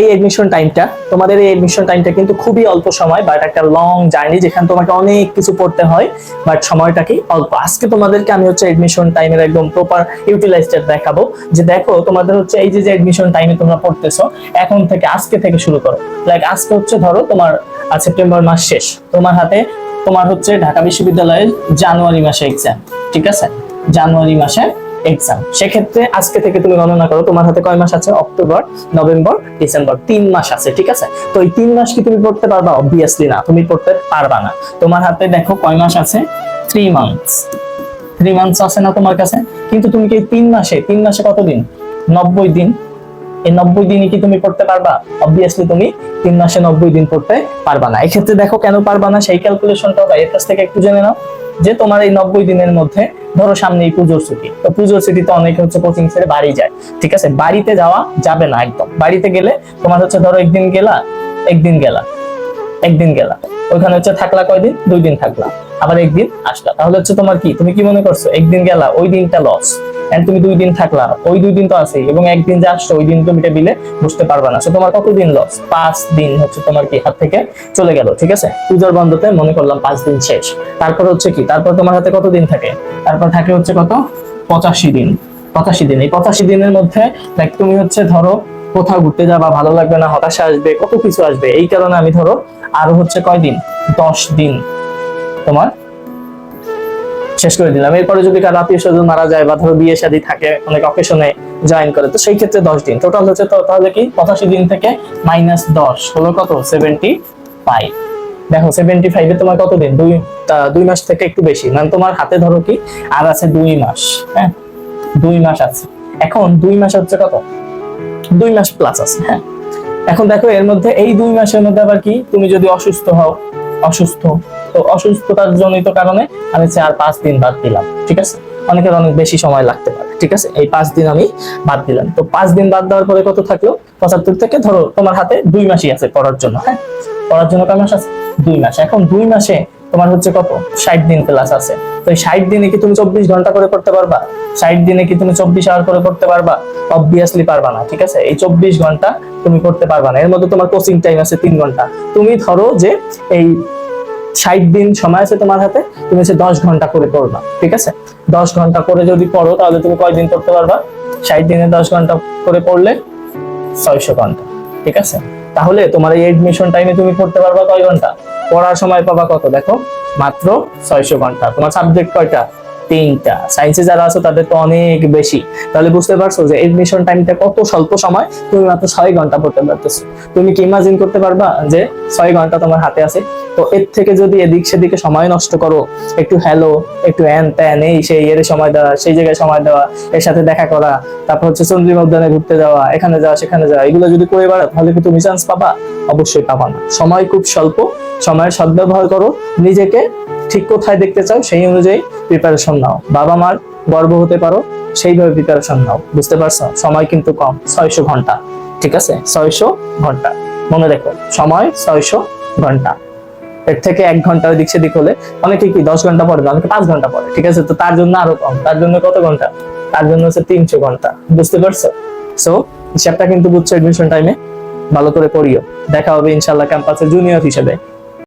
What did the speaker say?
এই এডমিশন টাইমটা তোমাদের এই এডমিশন টাইমটা কিন্তু খুবই অল্প সময় বাট একটা লং জার্নি যেখানে তোমাকে অনেক কিছু পড়তে হয় বাট সময়টা কি অল্প। আজকে তোমাদেরকে আমি হচ্ছে এডমিশন টাইমের একদম প্রপার ইউটিলাইজটা দেখাবো, যে দেখো তোমাদের হচ্ছে এই যে যে এডমিশন টাইমে তোমরা পড়তেছো, এখন থেকে আজকে থেকে শুরু করো। লাইক আজকে হচ্ছে ধরো তোমার সেপ্টেম্বর মাস শেষ, তোমার হাতে তোমার হচ্ছে ঢাকা বিশ্ববিদ্যালয়ের জানুয়ারি মাসে এক্সাম ঠিক আছে? জানুয়ারি মাসে এক্সাম সেক্ষেত্রে আজকে থেকে তুমি গণনা করো, তোমার হাতে কয় মাস আছে? October, November, December. তিন মাস আছে, ঠিক আছে? তো এই তিন মাস কি তুমি পড়তে পারবা? অবভিয়াসলি না, তুমি পড়তে পারবা না। তোমার হাতে দেখো কয় মাস আছে? থ্রি মান্থস থ্রি মান্থস আছে না তোমার কাছে? কিন্তু তুমি কি তিন মাসে তিন মাসে কতদিন? নব্বই দিন। এই নব্বই দিনে কি তুমি পড়তে পারবা? অবভিয়াসলি তুমি তিন মাসে নব্বই দিন পড়তে পারবা না। এক্ষেত্রে দেখো কেন পারবা না, সেই ক্যালকুলেশনটা এর কাছ থেকে একটু জেনে নাও। যে তোমার এই নব্বই দিনের মধ্যে, ধরো সামনে এই পুজোর ছুটি। তো পুজোর ছুটিতে অনেকে হচ্ছে কোচিং ছেড়ে বাড়ি যায়। ঠিক আছে? বাড়িতে যাওয়া যাবে না একদম। বাড়িতে গেলে তোমার হচ্ছে ধরো একদিন গেলা একদিন গেলা একদিন গেলা। ওইখানে হচ্ছে থাকলা কয়দিন? দুই দিন থাকলা। আবার একদিন আসলা। তাহলে হচ্ছে তোমার কি? তুমি কি মনে করছ? একদিন গেলা, ওই দিনটা লস এন্ড তুমি দুই দিন থাকলা। ওই দুই দিন তো আছে এবং একদিন যে আসছো, ওই দিন তুমি এটা বিলে বুঝতে পারবে না। So তোমার কতদিন লস পাঁচ দিন হচ্ছে তোমার কি হাত থেকে চলে গেল, ঠিক আছে? পুজোর বন্ধতে মনে করলাম পাঁচ দিন শেষ। তারপর হচ্ছে কি? তারপর তোমার হাতে কত দিন থাকে? তারপর থাকে হচ্ছে কত? পঁচাশি দিন। পঁচাশি দিন। এই পঁচাশি দিনের মধ্যে লাইক তুমি হচ্ছে ধরো কোথাও ঘুরতে যাবা, ভালো লাগবে না, হতাশা আসবে, কত কিছু আসবে। এই কারণে আমি ধরো আরও হচ্ছে কয়দিন? দশ দিন তোমার শেষ করে দিলাম। এরপরে যদি কারও আত্মীয় স্বজন মারা যায় বা ধরো বিয়ে শাদী থাকে, অনেক অকেশনে জয়েন করে, তো সেই ক্ষেত্রে দশ দিন। টোটাল হচ্ছে তাহলে কি? পঁচাশি দিন থেকে মাইনাস দশ। হলো কত? সেভেন্টি ফাইভ দেখো সেভেন্টি ফাইভে তোমার কত দিন? দুই দুই মাস থেকে একটু বেশি। মানে তোমার হাতে ধরো কি? আর আছে দুই মাস হ্যাঁ? দুই মাস আছে। এখন দুই মাস হচ্ছে কত? দুই মাস প্লাস আছে হ্যাঁ? এখন দেখো, এর মধ্যে এই দুই মাসের মধ্যে আবার কি? তুমি যদি অসুস্থ হও অসুস্থ। তো অসুস্থতার জনিত কারণে আমি চার, পাঁচ দিন বাদ দিলাম, ঠিক আছে? অনেকের অনেক বেশি সময় লাগতে পারে, ঠিক আছে? এই পাঁচ দিন আমি বাদ দিলাম। তো পাঁচ দিন বাদ দেওয়ার পরে কত থাকল? পঁচাত্তর থেকে ধরো তোমার হাতে দুই মাসই আছে পড়ার জন্য হ্যাঁ? পড়ার জন্য কয় মাস আছে? দুই মাস। এখন দুই মাসে তোমার হচ্ছে কত? ষাট দিন ক্লাস আছে। তো এই ষাট দিনে কি তুমি চব্বিশ ঘণ্টা করে করতে পারবা? ষাট দিনে কি তুমি চব্বিশ আওয়ার করে করতে পারবা? অবভিয়াসলি পারবা না, ঠিক আছে? এই চব্বিশ ঘণ্টা তুমি করতে পারবা না। এর মধ্যে তোমার কোচিং টাইম আছে তিন ঘণ্টা। তুমি ধরো যে এই ষাট দিন সময় আছে তোমার হাতে, তুমি হচ্ছে দশ ঘণ্টা করে পড়বা, ঠিক আছে? দশ ঘণ্টা করে যদি পড়ো, তাহলে তুমি কয়দিন পড়তে পারবা? ষাট দিনে দশ ঘণ্টা করে পড়লে ছয়শো ঘণ্টা, ঠিক আছে? তাহলে তোমার এই এডমিশন টাইমে তুমি পড়তে পারবা কয় ঘণ্টা? পড়ার সময় পাবা কত? দেখো মাত্র ছয়শো ঘণ্টা। তোমার সাবজেক্ট কয়টা? তিনটা। সায়েন্সে যারা আছো, তাদের তো অনেক বেশি। তাহলে বুঝতে পারছ যে এডমিশন টাইমটা কত স্বল্প সময়? তুমি মাত্র ছয় ঘণ্টা পড়তে পারতেছো। তুমি কি ইমাজিন করতে পারবা যে ছয় ঘণ্টা তোমার হাতে আছে? তো এর থেকে যদি এদিক সেদিকে সময় নষ্ট করো, একটু হ্যালো একটু অ্যান ত্যান, এই সেই এর সময় দেওয়া, সেই জায়গায় সময় দেওয়া, এর সাথে দেখা করা, তারপর হচ্ছে চন্দ্রিমা উদ্যানে ঘুরতে যাওয়া, এখানে যাওয়া, সেখানে যাওয়া, এগুলো যদি করে বেড়া তাহলে কি তুমি চান্স পাবা? অবশ্যই পাবা না। সময় খুব স্বল্প। সময়ের সদ্ব্যবহার করো। নিজেকে ঠিক কোথায় দেখতে চাও, সেই অনুযায়ী প্রিপারেশন নাও। বাবা মার গর্ব হতে পারো, সেইভাবে প্রিপারেশন নাও। বুঝতে পারছ? সময় কিন্তু কম, ছয়শো ঘণ্টা। ঠিক আছে? ছয়শো ঘণ্টা। মনে রেখো, সময় ছয়শো ঘণ্টা। এর থেকে এক ঘণ্টা ওই দিক সেদিক হলে অনেকে কি দশ ঘণ্টা না? অনেকে পাঁচ ঘণ্টা পড়ে। ঠিক আছে? তো তার জন্য আরও কম। তার জন্য কত ঘণ্টা? তার জন্য হচ্ছে তিনশো ঘণ্টা। বুঝতে পারছ? সো হিসাবটা কিন্তু বুঝছ এডমিশন টাইমে ভালো করে পড়িও। দেখা হবে ইনশাল্লাহ ক্যাম্পাসে জুনিয়র হিসেবে।